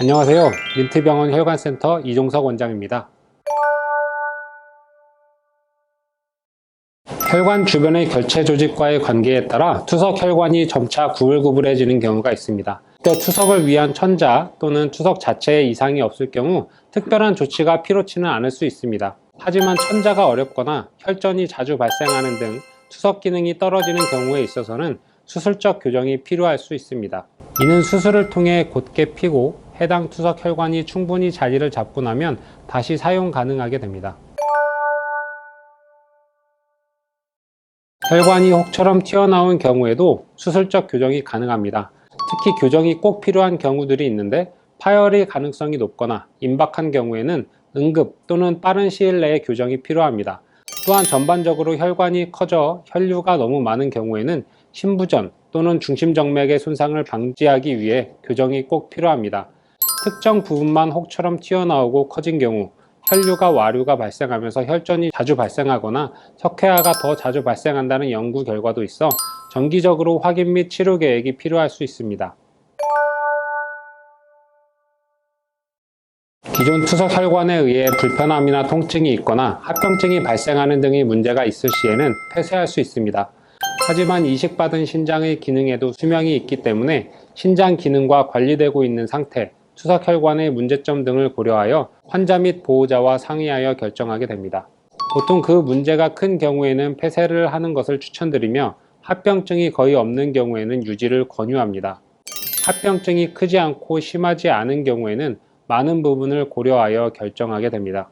안녕하세요. 민트병원 혈관센터 이종석 원장입니다. 혈관 주변의 결체 조직과의 관계에 따라 투석 혈관이 점차 구불구불해지는 경우가 있습니다. 때 투석을 위한 천자 또는 투석 자체에 이상이 없을 경우 특별한 조치가 필요치는 않을 수 있습니다. 하지만 천자가 어렵거나 혈전이 자주 발생하는 등 투석 기능이 떨어지는 경우에 있어서는 수술적 교정이 필요할 수 있습니다. 이는 수술을 통해 곧게 피고 해당 투석 혈관이 충분히 자리를 잡고 나면 다시 사용 가능하게 됩니다. 혈관이 혹처럼 튀어나온 경우에도 수술적 교정이 가능합니다. 특히 교정이 꼭 필요한 경우들이 있는데 파열의 가능성이 높거나 임박한 경우에는 응급 또는 빠른 시일 내에 교정이 필요합니다. 또한 전반적으로 혈관이 커져 혈류가 너무 많은 경우에는 심부전 또는 중심정맥의 손상을 방지하기 위해 교정이 꼭 필요합니다. 특정 부분만 혹처럼 튀어나오고 커진 경우 혈류가 와류가 발생하면서 혈전이 자주 발생하거나 석회화가 더 자주 발생한다는 연구 결과도 있어 정기적으로 확인 및 치료 계획이 필요할 수 있습니다. 기존 투석 혈관에 의해 불편함이나 통증이 있거나 합병증이 발생하는 등의 문제가 있을 시에는 폐쇄할 수 있습니다. 하지만 이식받은 신장의 기능에도 수명이 있기 때문에 신장 기능과 관리되고 있는 상태, 투석 혈관의 문제점 등을 고려하여 환자 및 보호자와 상의하여 결정하게 됩니다. 보통 그 문제가 큰 경우에는 폐쇄를 하는 것을 추천드리며 합병증이 거의 없는 경우에는 유지를 권유합니다. 합병증이 크지 않고 심하지 않은 경우에는 많은 부분을 고려하여 결정하게 됩니다.